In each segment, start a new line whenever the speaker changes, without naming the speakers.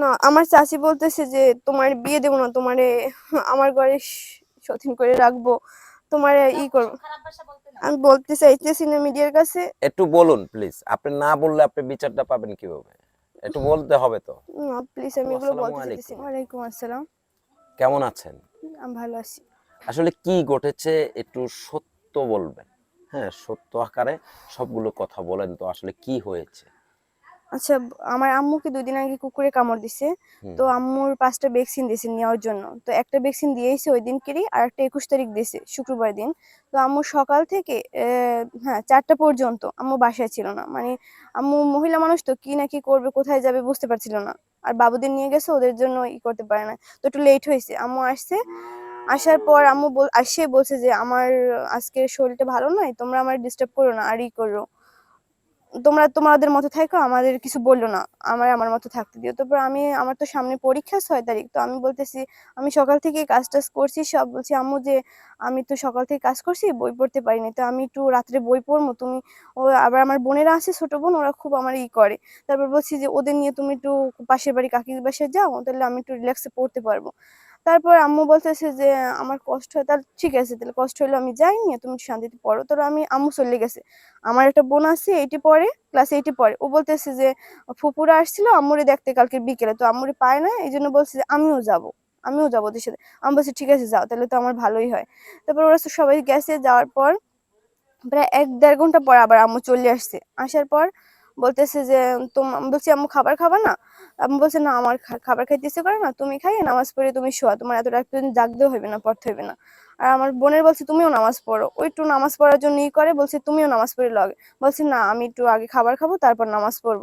না আমার চাচি বলতেছে যে তোমার বিয়ে দেবো না তোমারে আমার ঘরে সতীন করে রাখব তোমার ই করব। আমি বলতে চাইতেছি না মিডিয়ার কাছে।
একটু বলুন প্লিজ আপনি না বললে আপনি বিচারটা পাবেন কীভাবে? একটু বলতে হবে তো।
না প্লিজ আমি এগুলো বলতে চাইতেছি ওয়ালাইকুম আসসালাম।
কেমন আছেন?
আমি ভালো আছি।
আসলে কি ঘটেছে একটু সত্য বলবেন। হ্যাঁ সত্য আকারে সবগুলো কথা বলেন তো আসলে কি হয়েছে?
আচ্ছা আমার আম্মুকে দুদিন আগে কুকুরে কামড় দিছে। তো আম্মুর পাঁচটা ভ্যাকসিন দিয়েছে নেওয়ার জন্য। তো একটা ভ্যাকসিন দিয়েছে ওই দিনকেরই আর একটা একুশ তারিখ দিয়েছে শুক্রবার দিন। তো আম্মু সকাল থেকে হ্যাঁ চারটা পর্যন্ত আম্মু বাসায় ছিল না। মানে আম্মু মহিলা মানুষ তো কি না কি করবে কোথায় যাবে বুঝতে পারছিল না। আর বাবুদের নিয়ে গেছে ওদের জন্য ই করতে পারে না। তো একটু লেট হয়েছে। আম্মু আসছে আসার পর আম্মু বল আসে বলছে যে আমার আজকে শরীরটা ভালো নয় তোমরা আমার ডিস্টার্ব করো না আর ই করো। তোমরা তোমাদের মতো থাকো, আমাদের কিছু বলল না। আমার আমার মতো থাকতে দিও। তারপর আমি, আমার তো সামনে পরীক্ষা ছয় তারিখ, তো আমি বলতেছি, আমি সকাল থেকে কাজ টাজ করছি, সব বলছি, আম্মু, যে আমি তো সকাল থেকে কাজ করছি, বই পড়তে পারিনি তো আমি একটু রাত্রে বই পড়ব, তুমি ও আবার আমার বোনেরা আছে, ছোট বোন, ওরা খুব আমার ই করে। তারপর বলছি যে, ওদের নিয়ে তুমি একটু পাশের বাড়ি, কাকির বাসায় যাও, তাহলে আমি একটু রিল্যাক্সে পড়তে পারব। তারপর আম্মু বলতেছে যে, আমার কষ্ট হয়। তাহলে ঠিক আছে, তাহলে কষ্ট হলে আমি যাই নিয়ে তুমি শান্তিতে পড়ো। তো আমি, আম্মু চলে গেছে। আমার একটা বোন আছে, এইটি পড়ে ক্লাস এইটি পড়ে। ও বলতেছে যে ফুপুরা আসছিল, আম্মুরে দেখতে কালকে বিকেলে। তো আম্মুরে পায় না এই জন্য বলছে যে, আমিও যাব, আমিও যাব ওদের সাথে। আমি বলছি, ঠিক আছে, যাও, তাহলে তো আমার ভালোই হয়। তারপর ওরা সবাই গেছে, যাওয়ার পর প্রায় এক দেড় ঘণ্টা পর আবার আম্মু চলে আসছে। আসার পর বলতেছে যে, তোম আমি বলছি, আম্মু খাবার খাবা না? আম্মু বলছে, না, আমার খাবার খাইতে ইচ্ছে করে না, তুমি খাইয়ে নামাজ পড়ে তুমি শোয়া, তোমার এত রাত পর্যন্ত জাগতেও হবে না, পড়তে হবে না। আর আমার বোনের বলছে, তুমিও নামাজ পড়ো। ওই একটু নামাজ পড়ার জন্য ই করে, বলছে, তুমিও নামাজ পড়ে লগে। বলছি, না, আমি একটু আগে খাবার খাব, তারপর নামাজ পড়ব।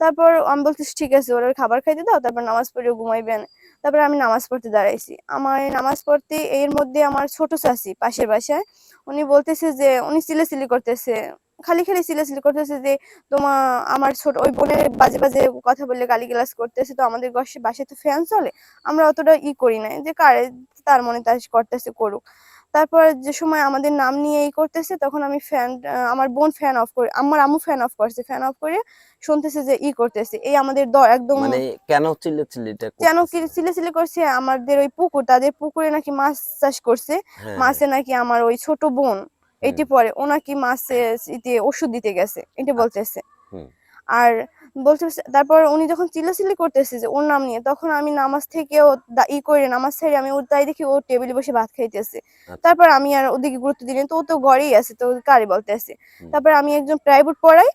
তারপর আমি বলছি, ঠিক আছে, ওরা খাবার খাইতে দাও, তারপর নামাজ পড়ে ঘুমাইবেন তারপর আমি নামাজ পড়তে দাঁড়াইছি। আমার নামাজ পড়তে, এর মধ্যে আমার ছোট চাচি পাশের বাসায়, উনি বলতেছে যে, উনি সিলেসিলি করতেছে। খালি খালি সিলেসিলি করতেছে যে তোমার আমার ছোট ওই বোনের বাজে বাজে কথা বলে গালিগালাজ করতেছে তো আমাদের গসে বাসায় তো ফ্যান চলে আমরা অতটা ই করি না যে কারে তার মনে তার করতেছে করুক। তারপর যে সময় আমাদের নাম নিয়ে এই করতেছে তখন আমি ফ্যান আমার বোন ফ্যান অফ করে আমার আম্মু ফ্যান অফ করছে ফ্যান অফ করে শুনতেছে যে ই করতেছে এই আমাদের দর একদম
মানে কেন চিল্লে চিল্লিটা
কেন সিলে করছে আমাদের ওই পুকুর তাদের পুকুরে নাকি মাছ চাষ করছে
হ্যাঁ,
মাছে নাকি আমার ওই ছোট বোন এটি পরে। ওনাকে মাছ ওষুধ দিতে গেছে। এটা বলতেছে। আর বলতেছে তারপর উনি যখন চিল্লাচিল্লি করতেছে যে ওর নাম নিয়ে তখন আমি নামাজ থেকেও ই করে নামাজ ছেড়ে আমি ওর তাই দেখি ও টেবিলে বসে ভাত খাইতেছে।
আচ্ছা।
তারপর আমি আর ওদিকে গুরুত্ব দিই তো ও তো ঘরেই আছে তো কারে বলতেছে। তারপর আমি একজন প্রাইভেট পড়াই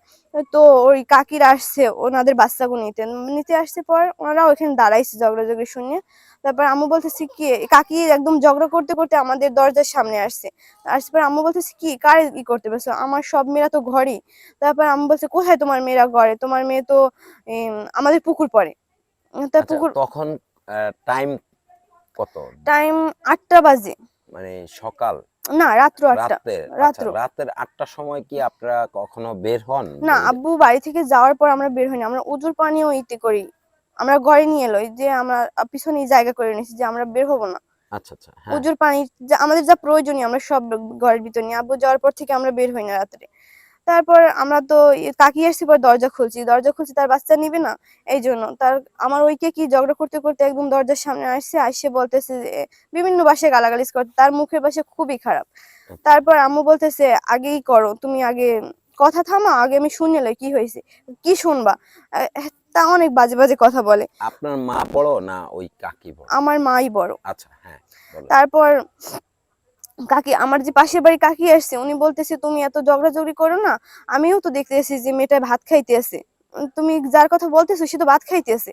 তো ওই কাকিরা আসছে ওনাদের বাচ্চাকে নিতে। নিতে আসছে পর ওনারা ওখানে দাঁড়াইছে ঝগড়া ঝগড়ি শুনে তারপর আম্মু বলতেছে কি কাকি একদম ঝগড়া করতে করতে আমাদের দরজার সামনে আসছে। আসছে পর আম্মু বলতেছে কি কার ই করতে পারছ? আমার সব মেয়েরা তো ঘরেই। তারপর আম্মু বলছে কোথায় তোমার মেয়েরা ঘরে? তোমার মেয়ে তো আমাদের পুকুর পড়ে। তা
আচ্ছা,
পুকুর
তখন টাইম কত?
টাইম আটটা বাজে।
মানে সকাল?
না রাত্র আটটা।
রাতের
রাত্র।
আচ্ছা, রাতের। আটটার সময় কি আপনারা কখনো বের হন?
না আব্বু বাড়ি থেকে যাওয়ার পর আমরা বের হইনি। আমরা উজুর পানিও ইতে করি। আমরা ঘরে নিয়ে এলোই যে আমরা পিছনে জায়গা করে নিয়েছি যে আমরা বের হব না।
আচ্ছা আচ্ছা হ্যাঁ।
উজুর পানি আমাদের যা প্রয়োজনীয় আমরা সব ঘরের ভিতর নিয়ে। আব্বু যাওয়ার পর থেকে আমরা বের হই না রাত্রে। তারপর আমরা তো তাকিয়ে আসছি পর দরজা খুলছি। দরজা খুলছি তার বাচ্চা নিবে না এই জন্য। তার আমার ওইকে কি ঝগড়া করতে করতে একদম দরজার সামনে আসছে আসছে বলতেছে যে বিভিন্ন ভাষায় গালাগালিজ করতে তার মুখের ভাষা খুবই খারাপ। তারপর আম্মু বলতেছে আগেই করো তুমি আগে কথা থামা আগে আমি শুনে কি হয়েছে কি শুনবা? তা অনেক বাজে বাজে কথা বলে।
আপনার মা বড় না ওই কাকি বড়?
আমার মাই বড়।
আচ্ছা হ্যাঁ
তারপর কাকি, আমার যে পাশের বাড়ি কাকি আসছে, উনি বলতেছে, তুমি এত ঝগড়াঝগড়ি করো না, আমিও তো দেখতেছি যে মেয়েটা ভাত খাইতে আছে তুমি যার কথা বলতেছো, সে তো ভাত খাইতে আছে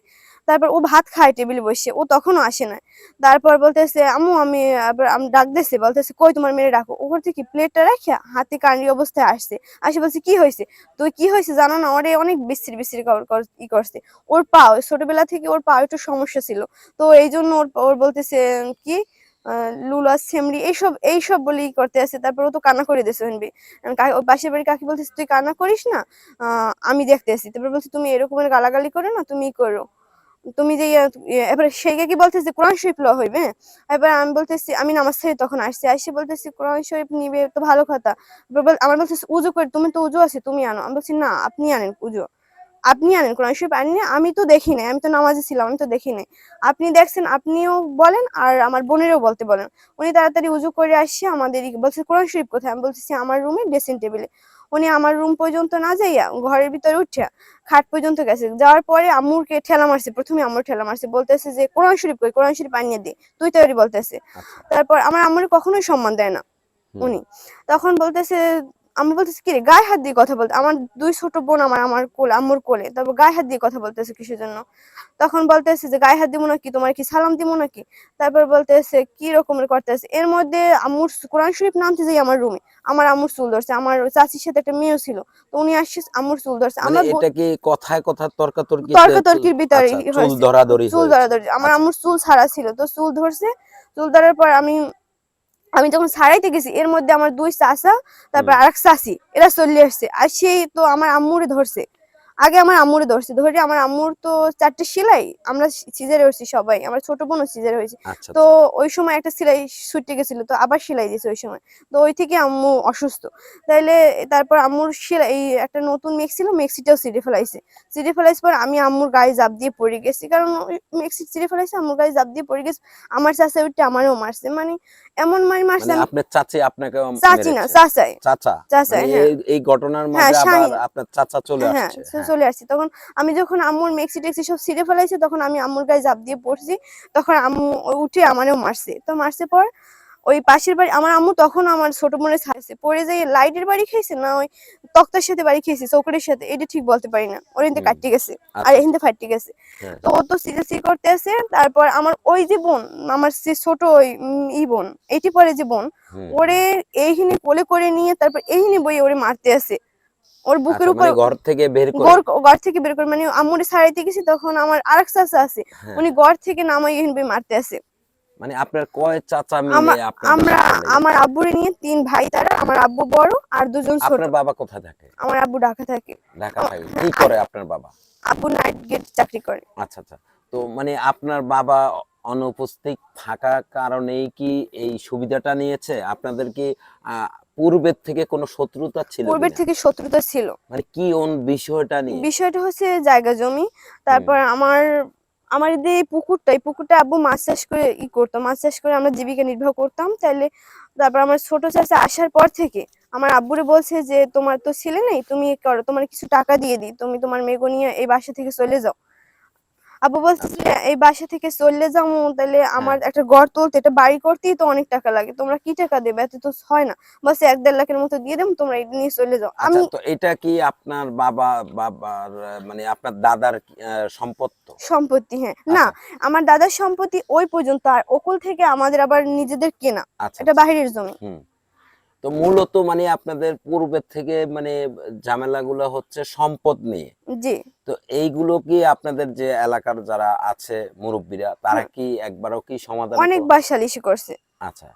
তারপর ও ভাত খায় টেবিলে বসে, ও তখনও আসে না। তারপর বলতেছে, আম্মু, আমি আবার, আমি ডাক দিয়েছে। বলতেছে, কই তোমার মেয়ে রাখো ওপর থেকে প্লেটটা রাখিয়া হাতে কান্ডি অবস্থায় আসছে। আসে বলছে, কি হয়েছে? তুই কি হয়েছে জানো না? ওরে অনেক কর- কর- ই করছে। ওর পা, ছোটবেলা থেকে ওর পা একটু সমস্যা ছিল। তো এই জন্য ওর ওর বলতেছে, কি? লুলা, সেমরি, এইসব এইসব বলেই করতে আছে। তারপর ও তো কান্না করে দিয়েছে, শুনবি। পাশের বাড়ি কাকি বলতেছে, তুই কান্না করিস না? আমি দেখতে আসি। তারপর বলছে, তুমি এরকমের গালাগালি করো না তুমি করো। তুমি যে ইয়া- এবার সেই কি বলতেছে, কোরআন শরীফ ল হইবে এবার আমি বলতেছি, আমি নামাজ থেকে তখন আসছি আসছি বলতেছি, কোরআন শরীফ নিবে, তো ভালো কথা। আমার বলতেছে, উজু করে, তুমি তো উজু আছে, তুমি আনো। আমি বলছি, না, আপনি আনেন উজু। আপনি আনেন কোরআন শরীফ আনেন আমি তো দেখি নাই আমি তো নামাজে ছিলাম আমি তো দেখি নাই। আপনি দেখছেন আপনিও বলেন আর আমার বোনেরও বলতে বলেন। উনি তাড়াতাড়ি উজু করে আসছে আমাদের বলছে কোরআন শরীফ কোথায়? আমি বলতেছি আমার রুমে ড্রেসিং টেবিলে। উনি আমার রুম পর্যন্ত না যাইয়া ঘরের ভিতরে উঠিয়া খাট পর্যন্ত গেছে। যাওয়ার পরে আম্মুরকে ঠেলা মারছে প্রথমে আম্মুর ঠেলা মারছে বলতেছে যে কোরআন শরীফ কই? কোরআন শরীফ আনিয়ে দে। তুই তৈরি বলতেছে।
আচ্ছা।
তারপর আমার আম্মুর কখনোই সম্মান দেয় না উনি। তখন বলতেছে আমি বলতেছি কি রে গায়ে হাত দিয়ে কথা বলতে আমার দুই ছোট বোন আমার আমার কোলে আম্মুর কোলে তারপর গায়ে হাত দিয়ে কথা বলতেছে কিসের জন্য? তখন বলতেছে যে গায়ে হাত দিব নাকি তোমার কি সালাম দিব নাকি? তারপর বলতেছে কি রকমের করতেছে? এর মধ্যে আম্মুর কোরআন শরীফ নামতে যাই আমার রুমে আমার আম্মুর চুল ধরছে আমার চাচির সাথে একটা মেয়েও ছিল তো উনি আসছে আম্মুর চুল ধরছে।
মানে
আমার
এটা কি কথায় কথা তর্কাতর্কি?
তর্কাতর্কির ভিতরে
আচ্ছা, চুল। ধরাধরি
চুল। ধরাধরি আমার
আচ্ছা।
আম্মুর চুল ছাড়া ছিল তো চুল ধরছে চুল ধরার পর আমি আমি যখন ছাড়াইতে গেছি এর মধ্যে আমার দুই চাচা তারপর
আর
আরেক চাচি এরা চলে আসছে। আর সেই তো আমার আম্মুরে ধরছে। আগে আমার আম্মুরে ধরছে। ধরে আমার আম্মুর তো চারটে সেলাই আমরা সিজারে হয়েছি সবাই। আমার ছোট বোনও সিজারে হয়েছে।
আচ্ছা
তো ওই সময় একটা সেলাই ছুটে গেছিল তো আবার সেলাই দিয়েছে ওই সময়। তো ওই থেকে আম্মু অসুস্থ। তাইলে তারপর আম্মুর সেলাই এই একটা নতুন মেক্সি ছিল মেক্সিটাও ছিঁড়ে ফেলাইছে। ছিঁড়ে ফেলাইছে পর আমি আম্মুর গায়ে জাপ দিয়ে পড়ে গেছি। কারণ ওই মেক্সি ছিঁড়ে ফেলাইছে আম্মুর গায়ে জাপ দিয়ে পড়ে গেছে। আমার চাচা উঠে আমারও মারছে। মানে এমন মারি মারছে
মানে আপনার চাচি আপনাকে
চাচি না। চাচাই।
চাচা?
চাচা,
মানে
হ্যাঁ।
এই- ঘটনার
হ্যাঁ,
মাঝে আবার আপনার চাচা চলে
হ্যাঁ
আসছে। হ্যাঁ।
চলে আসছে। তখন আমি যখন আম্মুর মেক্সি টেক্সি সব ছিঁড়ে ফেলাইছে তখন আমি আম্মুর গায়ে জাপ দিয়ে পড়ছি। তখন আম্মু উঠে আমারও মারছে। তো মারছে পর ওই পাশের বাড়ি আমার আম্মু তখন আমার ছোট বোনের ছাড়ছে পড়ে যাই লাইটের বাড়ি খেয়েছে না ওই তক্তার সাথে বাড়ি খেয়েছে চৌকড়ের সাথে? এটা ঠিক বলতে পারি না। ওর এনতে কাটতে গেছে আর
আচ্ছা,
এখানতে ফাটতে গেছে।
হ্যাঁ।
তো ও তো সিরিয়াসলি করতে আছে তারপর আমার ওই যে বোন আমার সে ছোট ওই ই বোন এইটি পরে যে বোন ওরে এইখানে কোলে করে নিয়ে তারপর এইখানে বই ওরে মারতে আছে। ওর বুকের
আচ্ছা,
উপর
মানে ঘর থেকে বের করে
ঘর ঘর থেকে বের করে মানে আম্মুরে ছাড়াইতে গেছি তখন আমার আরেক চাচা আছে
হ্যাঁ।
উনি ঘর থেকে নামাই এখানে বই মারতে আছে।
মানে আপনার কয় চাচা মিলে
আমা- আমরা আমার আব্বুরে নিয়ে তিন ভাই তারা আমার আব্বু বড় আর দুজন ছোট।
আপনার বাবা কোথায় থাকে?
আমার আব্বু ঢাকা থাকে।
ঢাকা থাকে। কি করে আপনার বাবা?
আব্বু নাইট গেট চাকরি করে।
আচ্ছা আচ্ছা। তো মানে আপনার বাবা অনুপস্থিত থাকা কারণেই কি এই সুবিধাটা নিয়েছে? আপনাদের কি পূর্বের থেকে কোনো শত্রুতা ছিল
পূর্বের থেকে শত্রুতা ছিল।
মানে কি ওন বিষয়টা নিয়ে?
বিষয়টা হচ্ছে জায়গা জমি। তারপর আমার আমার যে এই পুকুরটা এই পুকুরটা আব্বু মাছ চাষ করে ই করতো। মাছ চাষ করে আমরা জীবিকা নির্বাহ করতাম। তাহলে তারপর আমার ছোট চাষে আসার পর থেকে আমার আব্বুরে বলছে যে, তোমার তো ছেলে নেই, তুমি করো, তোমার কিছু টাকা দিয়ে দিই। তুমি তোমার মেগো নিয়ে এই বাসা থেকে চলে যাও। আব্বু বলছে যে এই বাসা থেকে চলে যাব তাহলে আমার একটা ঘর তুলতে। এটা বাড়ি করতেই তো অনেক টাকা লাগে তোমরা কি টাকা দেবে? এত তো হয় না। বলছে এক দেড় লাখের মতো দিয়ে দেবো তোমরা এটা নিয়ে চলে যাও। আমি
আচ্ছা তো এটা কি আপনার বাবা বাবার মানে আপনার দাদার সম্পদ
সম্পত্তি? হ্যাঁ। না
আচ্ছা,
আমার দাদার সম্পত্তি ওই পর্যন্ত আর ওকুল থেকে আমাদের আবার নিজেদের কেনা।
আচ্ছা
এটা বাহিরের জমি।
হুম। তো মূলত মানে আপনাদের পূর্বের থেকে মানে ঝামেলাগুলো হচ্ছে সম্পদ নিয়ে।
জি।
তো এইগুলো কি আপনাদের যে এলাকার যারা আছে মুরব্বীরা তারা কি একবারও কি সমাধান
অনেকবার সালিশি করছে।
আচ্ছা।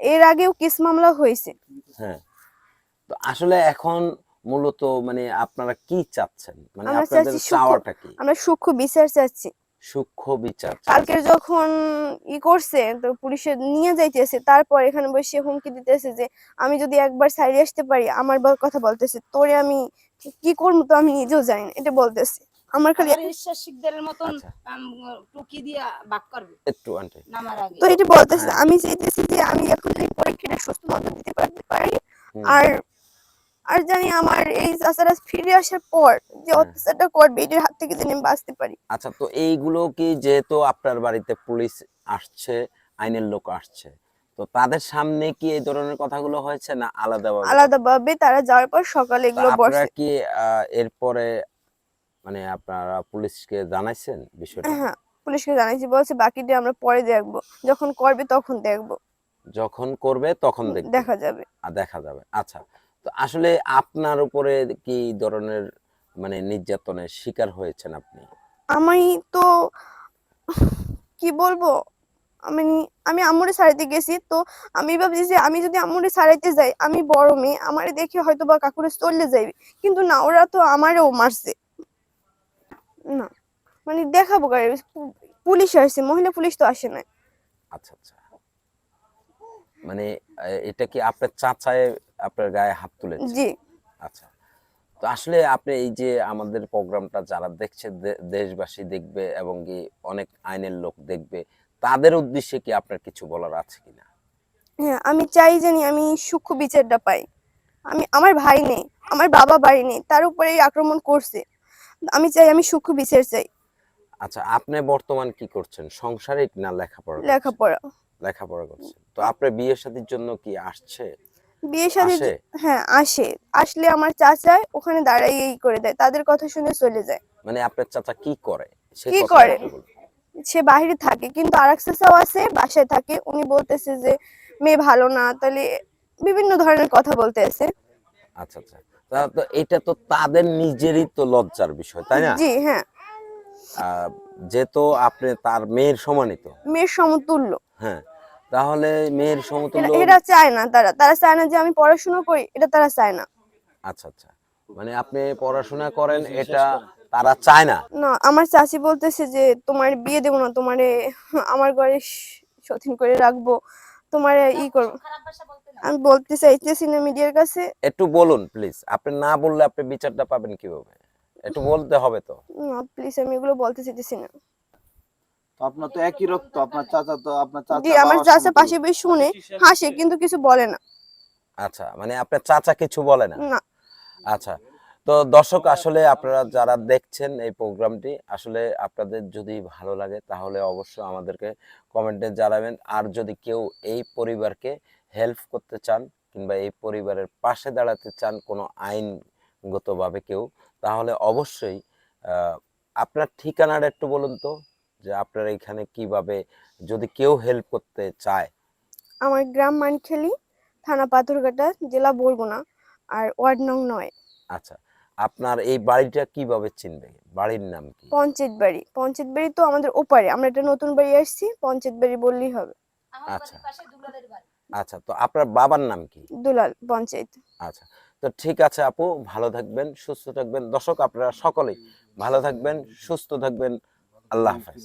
এর আগেও কেস মামলা হয়েছে।
হ্যাঁ। তো আসলে এখন মূলত মানে আপনারা কি চাচ্ছেন? মানে আপনাদের চাওয়াটা কি?
আমরা সূক্ষ্ম বিচার চাচ্ছি।
সূক্ষ্ম বিচার।
কালকের যখন ই করছে তো পুলিশে নিয়ে যাইতেছে তারপর এখানে বসে হুমকি দিতেছে যে আমি যদি একবার সাইডে আসতে পারি আমার বল- কথা বলতেছে তোরে আমি কি করব তো আমি নিজেও জানি না। এটা বলতেছে। আমার খালি
শিখদের মতন
আচ্ছা।
টুকি দিয়া বাক করবে।
একটু আন্টি।
নামার আগে।
তো এটা বলতেছে
হ্যাঁ।
আমি চাইতেছি যে আমি এখন এই পরীক্ষাটা সুস্থ মতো দিতে পারতে পারি। আর আর জানি আমার এই চাচারা ফিরে আসার পর যে
হ্যাঁ।
অত্যাচারটা করবে এটার হাত থেকে যেন আমি বাঁচতে পারি।
আচ্ছা তো এইগুলো কি যেহেতু আপনার বাড়িতে পুলিশ আসছে আইনের লোক আসছে তো তাদের সামনে কি এই ধরনের কথাগুলো হয়েছে না আলাদা
আলাদাভাবে তারা যাওয়ার পর সকালে এগুলো
আপনারা কি এরপরে মানে আপনারা পুলিশকে জানাইছেন বিষয়টা?
হ্যাঁ পুলিশকে জানাইছি বলছে বাকিটা আমরা পরে দেখব। যখন করবে তখন দেখব।
যখন করবে তখন দেখবে।
দেখা যাবে।
আর দেখা যাবে। আচ্ছা তো আসলে আপনার উপরে কি ধরনের মানে নির্যাতনের শিকার হয়েছেন আপনি?
আমি তো কি বলব? আমি আমি আম্মুরে সারাইতে গেছি তো আমি ভাবছি যে আমি যদি আম্মুরে সারাইতে যাই আমি বড় মেয়ে আমারে দেখে হয়তো বা কাকুরে চলে যাইবে। কিন্তু না ওরা তো আমারেও মারছে। না মানে দেখাবো গাড়ি পুলিশ আসছে মহিলা পুলিশ তো আসে না
আচ্ছা আচ্ছা। মানে এটা কি আপনার চাচায় আপনার গায়ে হাত তুলেছে?
জি।
আচ্ছা। তো আসলে আপনি এই যে আমাদের প্রোগ্রামটা যারা দেখছে দেশবাসী দেখবে এবং কি অনেক আইনের লোক দেখবে তাদের উদ্দেশ্যে কি আপনার কিছু বলার আছে কিনা?
হ্যাঁ আমি চাই জানি আমি সূক্ষ্ম বিচারটা পাই। আমি আমার ভাই নেই আমার বাবা বাড়ি নেই তার উপরে আক্রমণ করছে। আমি চাই আমি সূক্ষ্ম বিচার চাই।
আচ্ছা আপনি বর্তমান কি করছেন? সাংসারিক না লেখাপড়া
লেখাপড়া।
লেখাপড়া করছেন। তো আপনার বিয়ে শাদীর জন্য কি আসছে?
বিয়ের সাথে
আসে?
হ্যাঁ আসে। আসলে আমার চাচা ওখানে দাঁড়াই করে দেয়। তাদের কথা শুনে চলে যায়।
মানে আপনার চাচা কি করে? সে
কি
কথাটা
করে?
একটু বলুন।
সে বাইরে থাকে কিন্তু আরেক চাচাও আছে বাসায় থাকে। উনি বলতেছে যে মেয়ে ভালো না। তাহলে বিভিন্ন ধরনের কথা বলতে আছে।
আচ্ছা আচ্ছা। তা তো এটা তো তাদের নিজেরই তো লজ্জার বিষয় তাই না?
জি হ্যাঁ।
আহ, যেহেতু আপনি তার মেয়ের সমানই তো
মেয়ের সমতুল্য।
হ্যাঁ। তাহলে মেয়ের সমতুল্য
এরা চায় না তারা তারা চায় না যে আমি পড়াশোনা করি এটা তারা চায় না।
আচ্ছা আচ্ছা। মানে আপনি পড়াশোনা করেন এটা তারা চায় না।
না আমার চাচি বলতেছে যে তোমার বিয়ে দেবো না তোমারে আমার ঘরে সতীন করে রাখব তোমার ই করব। আমি বলতে চাইতেছি না মিডিয়ার কাছে।
একটু বলুন প্লিজ আপনি না বললে আপনি বিচারটা পাবেন কীভাবে? একটু বলতে হবে তো।
না প্লিজ আমি এগুলো বলতে চাইতেছি না।
তো আপনার তো একই রক্ত আপনার চাচা তো আপনার চাচা
জি আমার চাচা পাশে বেশ শুনে হাসে কিন্তু কিছু বলে না।
আচ্ছা মানে আপনার চাচা কিছু বলে না?
না।
আচ্ছা তো দর্শক আসলে আপনারা যারা দেখছেন এই প্রোগ্রামটি আসলে আপনাদের যদি ভালো লাগে তাহলে অবশ্যই আমাদেরকে কমেন্টে জানাবেন। আর যদি কেউ এই পরিবারকে হেল্প করতে চান কিংবা এই পরিবারের পাশে দাঁড়াতে চান কোনো আইনগতভাবে কেউ তাহলে অবশ্যই আহ, আপনার ঠিকানাটা একটু বলুন তো। যে আপনার এখানে কীভাবে যদি কেউ হেল্প করতে চায়।
আমার গ্রাম মানখেলি থানা পাথরঘাটা জেলা বরগুনা আর ওয়ার্ড নং নয়।
আচ্ছা আপনার এই বাড়িটা কীভাবে চিনবে? বাড়ির নাম কি?
পঞ্চায়েত বাড়ি। পঞ্চায়েত বাড়ি তো আমাদের ওপারে। আমরা একটা নতুন বাড়ি আসছি পঞ্চায়েত বাড়ি বললেই হবে।
আমার
আচ্ছা।
বাড়ির পাশে দুলালের বাড়ি।
আচ্ছা তো আপনার বাবার নাম কি?
দুলাল পঞ্চায়েত।
আচ্ছা তো ঠিক আছে আপু ভালো থাকবেন সুস্থ থাকবেন। দর্শক আপনারা সকলেই ভালো থাকবেন সুস্থ থাকবেন। আল্লাহ হাফেজ।